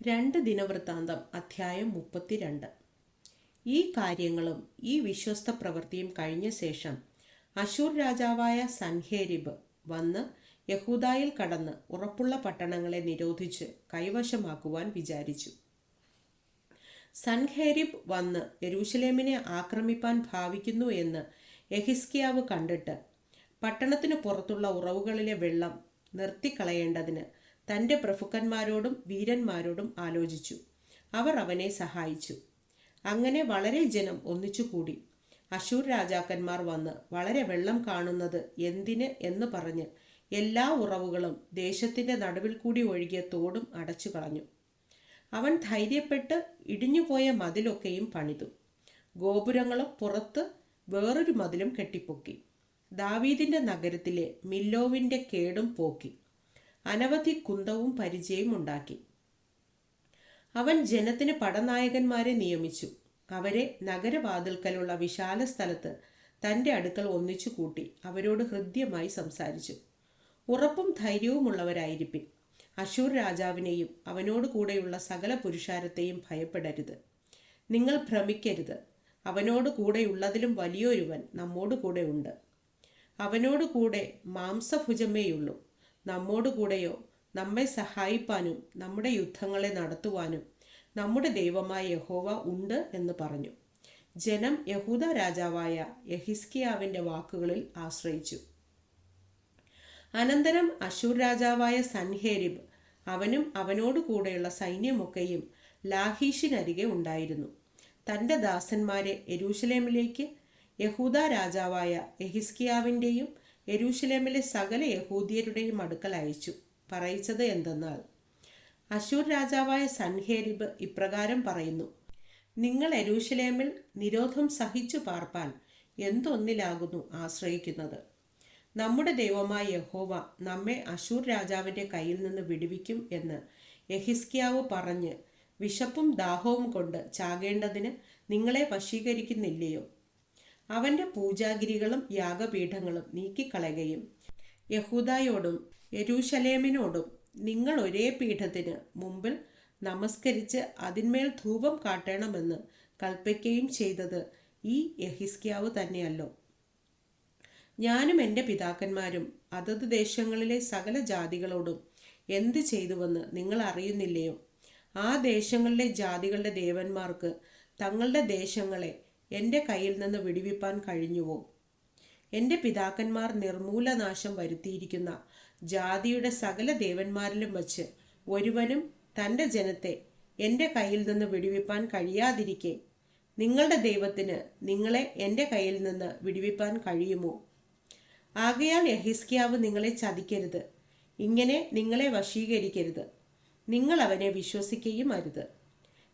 രണ്ട് ദിനവൃത്താന്തം അധ്യായം മുപ്പത്തിരണ്ട്. ഈ കാര്യങ്ങളും ഈ വിശ്വസ്ത പ്രവൃത്തിയും കഴിഞ്ഞ ശേഷം അശൂർ രാജാവായ സൻഹേരിബ് വന്ന് യഹൂദായിൽ കടന്ന് ഉറപ്പുള്ള പട്ടണങ്ങളെ നിരോധിച്ച് കൈവശമാക്കുവാൻ വിചാരിച്ചു. സൻഹേരിബ് വന്ന് യരൂഷലേമിനെ ആക്രമിപ്പാൻ ഭാവിക്കുന്നു എന്ന് യഹിസ്കിയാവ് കണ്ടിട്ട് പട്ടണത്തിനു പുറത്തുള്ള ഉറവുകളിലെ വെള്ളം നിർത്തിക്കളയേണ്ടതിന് തന്റെ പ്രഭുക്കന്മാരോടും വീരന്മാരോടും ആലോചിച്ചു. അവർ അവനെ സഹായിച്ചു. അങ്ങനെ വളരെ ജനം ഒന്നിച്ചുകൂടി. അശൂർ രാജാക്കന്മാർ വന്ന് വളരെ വെള്ളം കാണുന്നത് എന്തിന് എന്ന് പറഞ്ഞ് എല്ലാ ഉറവുകളും ദേശത്തിന്റെ നടുവിൽ കൂടി ഒഴുകിയ തോടും അടച്ചു കളഞ്ഞു. അവൻ ധൈര്യപ്പെട്ട് ഇടിഞ്ഞുപോയ മതിലൊക്കെയും പണിതു. ഗോപുരങ്ങളും പുറത്ത് വേറൊരു മതിലും കെട്ടിപ്പൊക്കി. ദാവീദിന്റെ നഗരത്തിലെ മില്ലോവിന്റെ കേടും പോക്കി. അനവധി കുന്തവും പരിചയവും ഉണ്ടാക്കി. അവൻ ജനത്തിന് പടനായകന്മാരെ നിയമിച്ചു. അവരെ നഗരവാതിൽക്കലുള്ള വിശാല സ്ഥലത്ത് തന്റെ അടുക്കൽ ഒന്നിച്ചു കൂട്ടി അവരോട് ഹൃദ്യമായി സംസാരിച്ചു. ഉറപ്പും ധൈര്യവുമുള്ളവരായിരിപ്പിൻ. അശൂർ രാജാവിനെയും അവനോട് കൂടെയുള്ള സകല പുരുഷാരത്തെയും ഭയപ്പെടരുത്. നിങ്ങൾ ഭ്രമിക്കരുത്. അവനോട് കൂടെയുള്ളതിലും വലിയൊരുവൻ നമ്മോട് കൂടെ ഉണ്ട് അവനോട് കൂടെ മാംസഭുജമേയുള്ളൂ. നമ്മോട് കൂടെയോ? നമ്മെ സഹായിപ്പാനും നമ്മുടെ യുദ്ധങ്ങളെ നടത്തുവാനും നമ്മുടെ ദൈവമായ യഹോവ ഉണ്ട് എന്ന് പറഞ്ഞു. ജനം യഹൂദ രാജാവായ യഹിസ്കിയാവിന്റെ വാക്കുകളിൽ ആശ്രയിച്ചു. അനന്തരം അശൂർ രാജാവായ സൻഹേരിബ് അവനും അവനോട് കൂടെയുള്ള സൈന്യമൊക്കെയും ലാഹീഷിനരികെ ഉണ്ടായിരുന്നു. തന്റെ ദാസന്മാരെ എരൂശലേമിലേക്ക് യഹൂദ രാജാവായ യഹിസ്കിയാവിന്റെയും യെരൂശലേമിലെ സകല യഹൂദിയരുടെയും അടുക്കൽ അയച്ചു. പറയിച്ചത് എന്തെന്നാൽ അശൂർ രാജാവായ സൻഹേരിബ് ഇപ്രകാരം പറയുന്നു നിങ്ങൾ എരൂശലേമിൽ നിരോധം സഹിച്ചു പാർപ്പാൻ എന്തൊന്നിലാകുന്നു ആശ്രയിക്കുന്നത്? നമ്മുടെ ദൈവമായ യഹോവ നമ്മെ അശൂർ രാജാവിന്റെ കയ്യിൽ നിന്ന് വിടുവിക്കും എന്ന് യഹിസ്കിയാവ് പറഞ്ഞ് വിശപ്പും ദാഹവും കൊണ്ട് ചാകേണ്ടതിന് നിങ്ങളെ വശീകരിക്കുന്നില്ലയോ? അവന്റെ പൂജാഗിരികളും യാഗപീഠങ്ങളും നീക്കിക്കളയുകയും യഹൂദായോടും യരൂശലേമിനോടും നിങ്ങൾ ഒരേ പീഠത്തിന് മുമ്പിൽ നമസ്കരിച്ച് അതിന്മേൽ ധൂപം കാട്ടണമെന്ന് കൽപ്പിക്കുകയും ചെയ്തത് ഈ യഹിസ്ക്യാവ് തന്നെയല്ലോ. ഞാനും എന്റെ പിതാക്കന്മാരും അതത് ദേശങ്ങളിലെ സകല ജാതികളോടും എന്ത് ചെയ്തുവെന്ന് നിങ്ങൾ അറിയുന്നില്ലയോ? ആ ദേശങ്ങളിലെ ജാതികളുടെ ദേവന്മാർക്ക് തങ്ങളുടെ ദേശങ്ങളെ എന്റെ കയ്യിൽ നിന്ന് വിടുവിപ്പാൻ കഴിഞ്ഞുവോ? എന്റെ പിതാക്കന്മാർ നിർമൂലനാശം വരുത്തിയിരിക്കുന്ന ജാതിയുടെ സകല ദേവന്മാരിലും വച്ച് ഒരുവനും തന്റെ ജനത്തെ എന്റെ കയ്യിൽ നിന്ന് വിടുവിപ്പാൻ കഴിയാതിരിക്കെ നിങ്ങളുടെ ദൈവത്തിന് നിങ്ങളെ എന്റെ കയ്യിൽ നിന്ന് വിടുവിപ്പാൻ കഴിയുമോ? ആകയാൽ യഹിസ്കിയാവ് നിങ്ങളെ ചതിക്കരുത് ഇങ്ങനെ നിങ്ങളെ വശീകരിക്കരുത് നിങ്ങൾ അവനെ വിശ്വസിക്കുകയും അരുത്.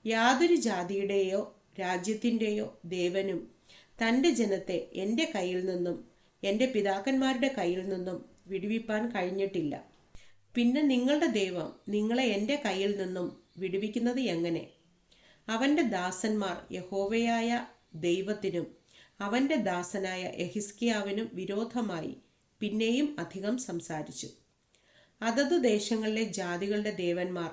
യാതൊരു ജാതിയുടെയോ രാജ്യത്തിന്റെയോ ദേവനും തന്റെ ജനത്തെ എന്റെ കയ്യിൽ നിന്നും എന്റെ പിതാക്കന്മാരുടെ കയ്യിൽ നിന്നും വിടുവിപ്പാൻ കഴിഞ്ഞിട്ടില്ല. പിന്നെ നിങ്ങളുടെ ദൈവം നിങ്ങളെ എന്റെ കയ്യിൽ നിന്നും വിടുവിക്കുന്നത് എങ്ങനെ? അവന്റെ ദാസന്മാർ യഹോവയായ ദൈവത്തിനും അവന്റെ ദാസനായ എഹിസ്കിയാവിനും വിരോധമായി പിന്നെയും അധികം സംസാരിച്ചു. അതത് ദേശങ്ങളിലെ ജാതികളുടെ ദേവന്മാർ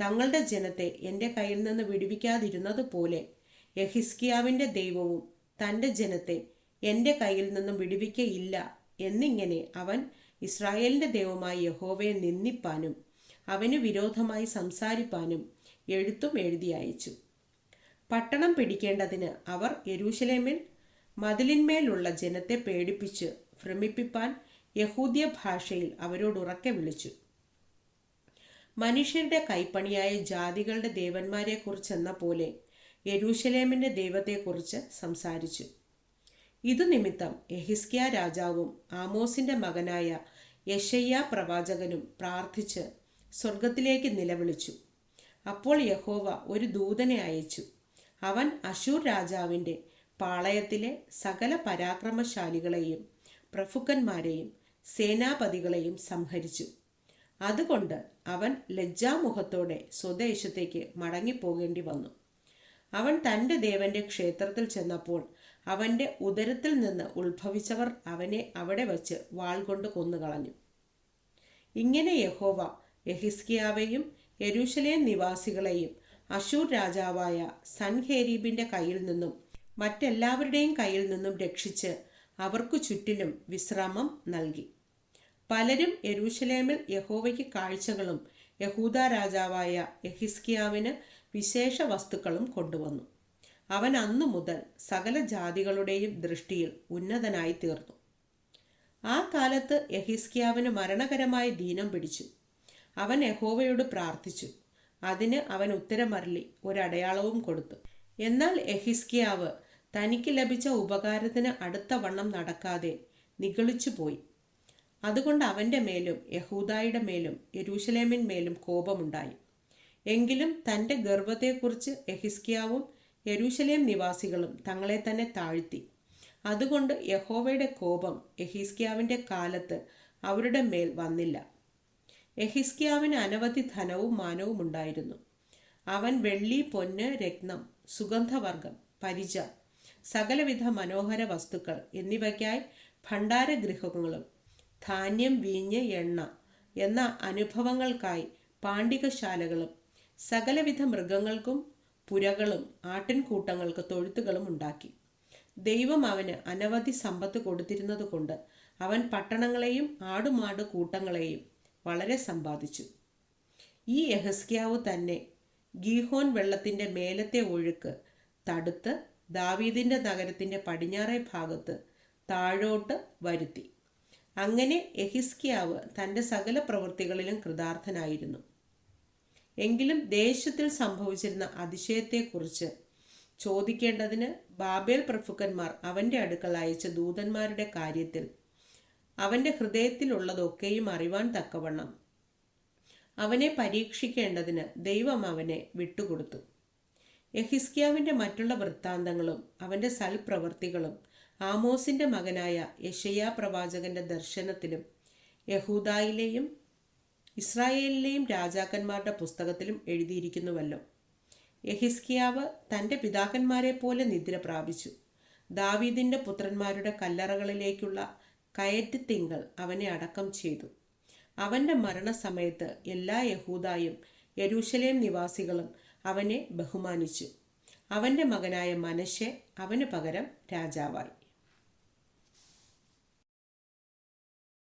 തങ്ങളുടെ ജനത്തെ എന്റെ കയ്യിൽ നിന്ന് വിടുവിക്കാതിരുന്നത് പോലെ യഹിസ്കിയാവിന്റെ ദൈവവും തന്റെ ജനത്തെ എന്റെ കയ്യിൽ നിന്നും വിടുവിക്കയില്ല എന്നിങ്ങനെ അവൻ ഇസ്രായേലിന്റെ ദൈവമായ യഹോവയെ നിന്ദിപ്പാനും അവന് വിരോധമായി സംസാരിപ്പാനും എഴുത്തും എഴുതി അയച്ചു. പട്ടണം പിടിക്കേണ്ടതിന് അവർ യെരൂശലേമിൽ മതിലിന്മേലുള്ള ജനത്തെ പേടിപ്പിച്ച് ഭ്രമിപ്പിപ്പാൻ യഹൂദിയ ഭാഷയിൽ അവരോട് ഉറക്കെ വിളിച്ചു. മനുഷ്യരുടെ കൈപ്പണിയായ ജാതികളുടെ ദേവന്മാരെ കുറിച്ചെന്ന പോലെ യെരൂശലേമിന്റെ ദൈവത്തെക്കുറിച്ച് സംസാരിച്ചു. ഇതു നിമിത്തം യഹിസ്കിയ രാജാവും ആമോസിന്റെ മകനായ യഷയ്യ പ്രവാചകനും പ്രാർത്ഥിച്ച് സ്വർഗത്തിലേക്ക് നിലവിളിച്ചു. അപ്പോൾ യഹോവ ഒരു ദൂതനെ അയച്ചു. അവൻ അശൂർ രാജാവിന്റെ പാളയത്തിലെ സകല പരാക്രമശാലികളെയും പ്രഫുക്കന്മാരെയും സേനാപതികളെയും സംഹരിച്ചു. അതുകൊണ്ട് അവൻ ലജ്ജാമുഖത്തോടെ സ്വദേശത്തേക്ക് മടങ്ങിപ്പോകേണ്ടി വന്നു അവൻ തന്റെ ദേവന്റെ ക്ഷേത്രത്തിൽ ചെന്നപ്പോൾ അവന്റെ ഉദരത്തിൽ നിന്ന് ഉത്ഭവിച്ചവർ അവനെ അവിടെ വച്ച് വാൾ കൊണ്ട് കൊന്നുകളഞ്ഞു. ഇങ്ങനെ യഹോവ യഹിസ്കിയാവെയും യരൂഷലേം നിവാസികളെയും അശൂർ രാജാവായ സൻഹേരീബിന്റെ കയ്യിൽ നിന്നും മറ്റെല്ലാവരുടെയും കയ്യിൽ നിന്നും രക്ഷിച്ച് അവർക്കു ചുറ്റിലും വിശ്രാമം നൽകി. പലരും യരൂഷലേമിൽ യഹോവയ്ക്ക് കാഴ്ചകളും യഹൂദ രാജാവായ യഹിസ്കിയാവിന് വിശേഷ വസ്തുക്കളും കൊണ്ടുവന്നു. അവൻ അന്നു മുതൽ സകല ജാതികളുടെയും ദൃഷ്ടിയിൽ ഉന്നതനായി തീർന്നു ആ കാലത്ത് യഹിസ്കിയാവിന് മരണകരമായ ദീനം പിടിച്ചു. അവൻ യഹോവയോട് പ്രാർത്ഥിച്ചു. അതിന് അവൻ ഉത്തരമരളി ഒരടയാളവും കൊടുത്തു. എന്നാൽ എഹിസ്കിയാവ് തനിക്ക് ലഭിച്ച ഉപകാരത്തിന് അടുത്ത വണ്ണം നടക്കാതെ നിഗളിച്ചു പോയി. അതുകൊണ്ട് അവന്റെ മേലും യഹൂദായുടെ മേലും യെരൂശലേമിന്മേലും കോപമുണ്ടായി. എങ്കിലും തന്റെ ഗർവത്തെക്കുറിച്ച് എഹിസ്കിയാവും യരൂശലേം നിവാസികളും തങ്ങളെ തന്നെ താഴ്ത്തി. അതുകൊണ്ട് യഹോവയുടെ കോപം എഹിസ്കിയാവിന്റെ കാലത്ത് അവരുടെ മേൽ വന്നില്ല. എഹിസ്കിയാവിന് അനവധി ധനവും മാനവും ഉണ്ടായിരുന്നു. അവൻ വെള്ളി പൊന്ന് രത്നം സുഗന്ധവർഗം പരിച സകലവിധ മനോഹര വസ്തുക്കൾ എന്നിവയ്ക്കായി ഭണ്ഡാരഗൃഹങ്ങളും ധാന്യം വീഞ്ഞ് എണ്ണ എന്ന അനുഭവങ്ങൾക്കായി പാണ്ഡികശാലകളും സകലവിധ മൃഗങ്ങൾക്കും പുരകളും ആട്ടിൻകൂട്ടങ്ങൾക്ക് തൊഴുത്തുകളും ഉണ്ടാക്കി. ദൈവം അവന് അനവധി സമ്പത്ത് കൊടുത്തിരുന്നതുകൊണ്ട് അവൻ പട്ടണങ്ങളെയും ആടുമാട് കൂട്ടങ്ങളെയും വളരെ സമ്പാദിച്ചു. ഈ യഹസ്ക്യാവ് തന്നെ ഗീഹോൻ വെള്ളത്തിന്റെ മേലത്തെ ഒഴുക്ക് തടുത്ത് ദാവീദിന്റെ നഗരത്തിന്റെ പടിഞ്ഞാറേ ഭാഗത്ത് താഴോട്ട് വരുത്തി. അങ്ങനെ എഹിസ്കിയാവ് തന്റെ സകല പ്രവൃത്തികളിലും കൃതാർത്ഥനായിരുന്നു. എങ്കിലും ദേശത്തിൽ സംഭവിച്ചിരുന്ന അതിശയത്തെക്കുറിച്ച് ചോദിക്കേണ്ടതിന് ബാബേൽ പ്രഭുക്കന്മാർ അവന്റെ അടുക്കൽ അയച്ച ദൂതന്മാരുടെ കാര്യത്തിൽ അവന്റെ ഹൃദയത്തിലുള്ളതൊക്കെയും അറിവാൻ തക്കവണ്ണം അവനെ പരീക്ഷിക്കേണ്ടതിന് ദൈവം അവനെ വിട്ടുകൊടുത്തു. യഹിസ്കിയാവിന്റെ മറ്റുള്ള വൃത്താന്തങ്ങളും അവന്റെ സൽപ്രവർത്തികളും ആമോസിന്റെ മകനായ യഷയാ പ്രവാചകന്റെ ദർശനത്തിലും യഹൂദായിലെയും ഇസ്രായേലിലെയും രാജാക്കന്മാരുടെ പുസ്തകത്തിലും എഴുതിയിരിക്കുന്നുവല്ലോ. യഹിസ്കിയാവ് തന്റെ പിതാക്കന്മാരെ പോലെ നിദ്ര പ്രാപിച്ചു. ദാവീദിന്റെ പുത്രന്മാരുടെ കല്ലറകളിലേക്കുള്ള കയറ്റത്തിങ്കൾ അവനെ അടക്കം ചെയ്തു. അവന്റെ മരണസമയത്ത് എല്ലാ യഹൂദായും യരൂശലേം നിവാസികളും അവനെ ബഹുമാനിച്ചു. അവന്റെ മകനായ മനശെ അവന് പകരം രാജാവായി.